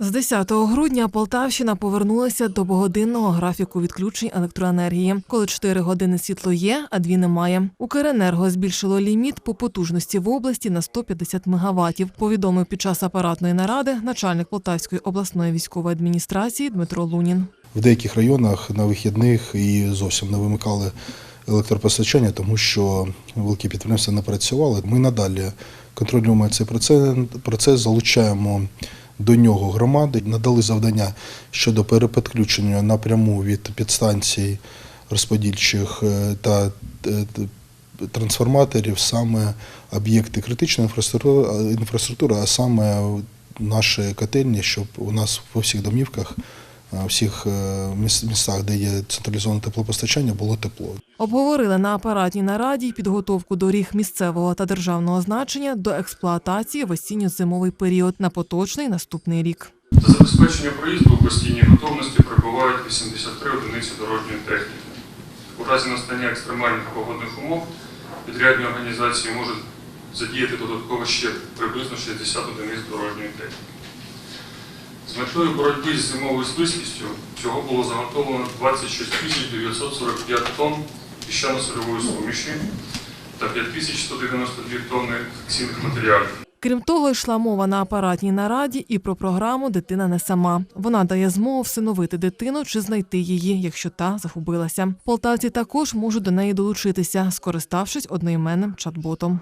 З 10 грудня Полтавщина повернулася до погодинного графіку відключень електроенергії, коли 4 години світло є, а 2 немає. Укренерго збільшило ліміт по потужності в області на 150 мегаваттів. Повідомив під час апаратної наради начальник Полтавської обласної військової адміністрації Дмитро Лунін. В деяких районах на вихідних і зовсім не вимикали електропостачання, тому що великі підприємства не працювали. Ми надалі контролюємо цей процес, процес залучаємо до нього громади, надали завдання щодо перепідключення напряму від підстанцій розподільчих е, та е, трансформаторів саме об'єкти критичної інфраструктури, інфраструктури, а саме наші котельні, щоб у нас по всіх домівках, е, всіх е, містах, де є централізоване теплопостачання, було тепло. Обговорили на апаратній нараді й підготовку доріг місцевого та державного значення до експлуатації в осінньо-зимовий період на поточний наступний рік. За забезпечення проїзду у постійній готовності прибувають 83 одиниці дорожньої техніки. У разі настання екстремальних погодних умов підрядні організації можуть задіяти додатково ще приблизно 60 одиниць дорожньої техніки. З метою боротьби з зимовою слизькістю всього було заготовлено 26 945 тонн піщано-сольової суміші та 5192 тонни фіксійних матеріалів. Крім того, йшла мова на апаратній нараді і про програму Дитина не сама. Вона дає змогу всиновити дитину чи знайти її, якщо та загубилася. Полтавці також можуть до неї долучитися, скориставшись одноіменним чат-ботом.